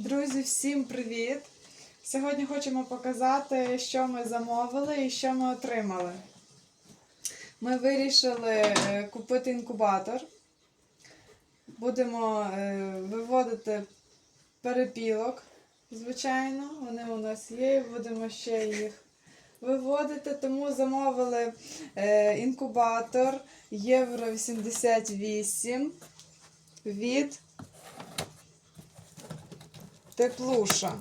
Друзі, всім привіт! Сьогодні хочемо показати, що ми замовили і що ми отримали. Ми вирішили е, купити інкубатор. Будемо е, виводити перепілок, звичайно, вони у нас є, і будемо ще їх виводити. Тому замовили е, інкубатор Євро 88 від Теплуша.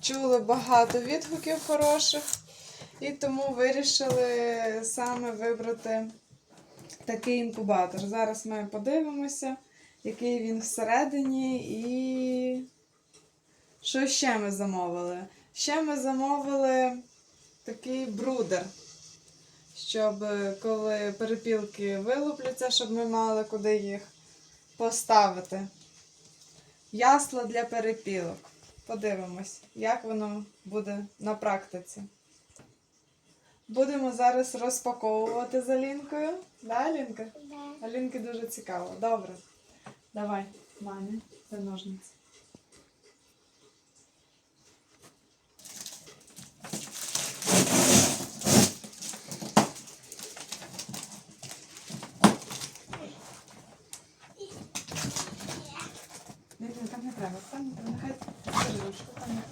Чули багато відгуків хороших, і тому вирішили саме вибрати такий інкубатор. Зараз ми подивимося, який він всередині і що ще ми замовили. Ще ми замовили такий брудер, щоб е, коли перепілки вилупляться, щоб ми мали куди їх поставити. Ясла для перепілок. Подивимось, як воно буде на практиці. Будемо зараз розпаковувати з Алінкою. Да, Алінка? Да. Алінки дуже цікаво. Добре. Давай, мамі, за ножниці. Ні, там не треба. Там. Нехай ручку, там.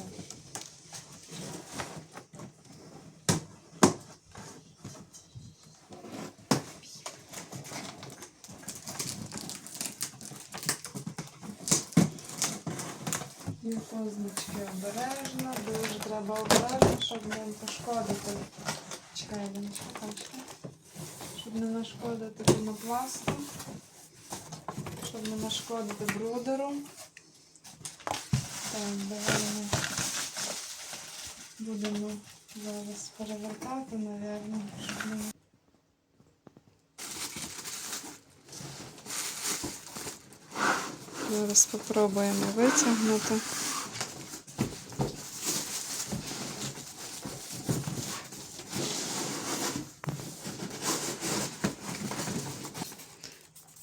І позначки обережно, дуже треба обережно, щоб не пошкодити. Чекай, Леночка, чекай. Щоб не нашкодити пінопласту, щоб не нашкодити брудеру. Так, давай будемо зараз перевертати, напевно, щоб не Зараз спробуємо витягнути.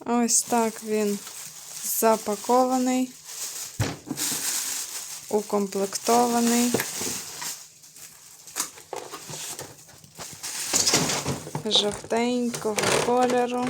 Ось так він запакований, укомплектований. Жовтенького кольору.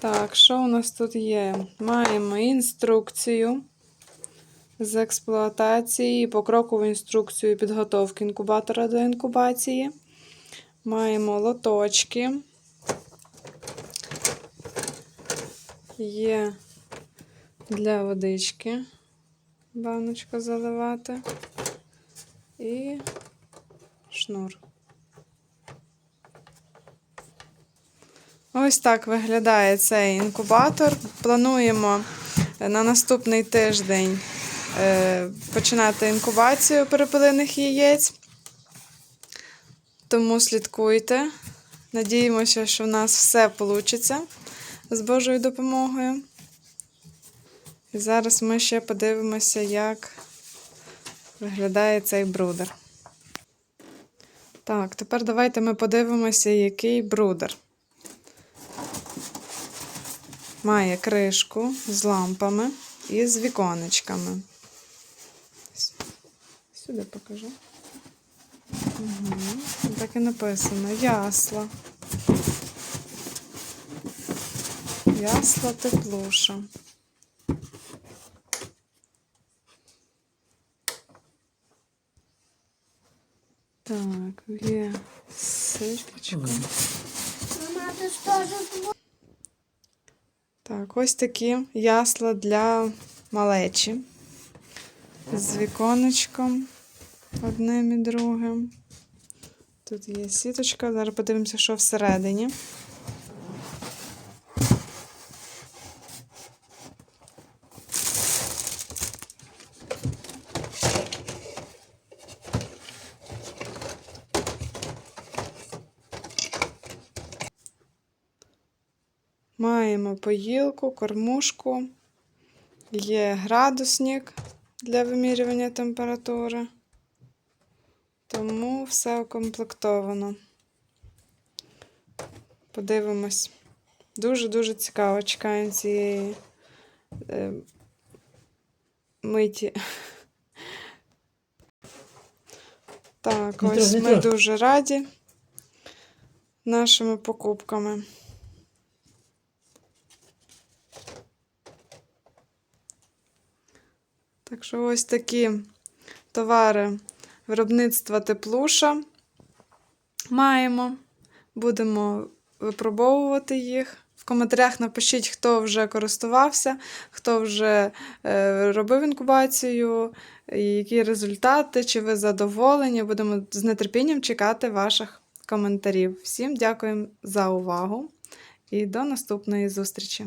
Так, що у нас тут є? Маємо інструкцію з експлуатації, покрокову інструкцію підготовки інкубатора до інкубації. Маємо лоточки. Є для водички баночку заливати і шнур. Ось так виглядає цей інкубатор. Плануємо на наступний тиждень починати інкубацію перепелиних яєць. Тому слідкуйте. Надіємося, що в нас все вийде з Божою допомогою. І зараз ми ще подивимося, як виглядає цей брудер. Так, тепер давайте ми подивимося, який брудер. Має кришку з лампами і з віконечками. Сюди покажу. Угу. Так і написано ясла. Ясла теплуша. Так, є ситочка. Мама, что же Так, ось такі ясла для малечі. З віконечком одним і другим. Тут є сіточка. Зараз подивимося, що всередині. Маємо поїлку, кормушку, Є градусник для вимірювання температури. Тому все укомплектовано. Подивимось. Дуже-дуже цікаво. Чекаємо цієї е, миті. Так, Дмитро, ось ми Дмитро. дуже раді нашими покупками. Так що ось такі товари виробництва теплуша маємо. Будемо випробовувати їх. В коментарях напишіть, хто вже користувався, хто вже е, робив інкубацію, які результати, чи ви задоволені. Будемо з нетерпінням чекати ваших коментарів. Всім дякуємо за увагу і до наступної зустрічі!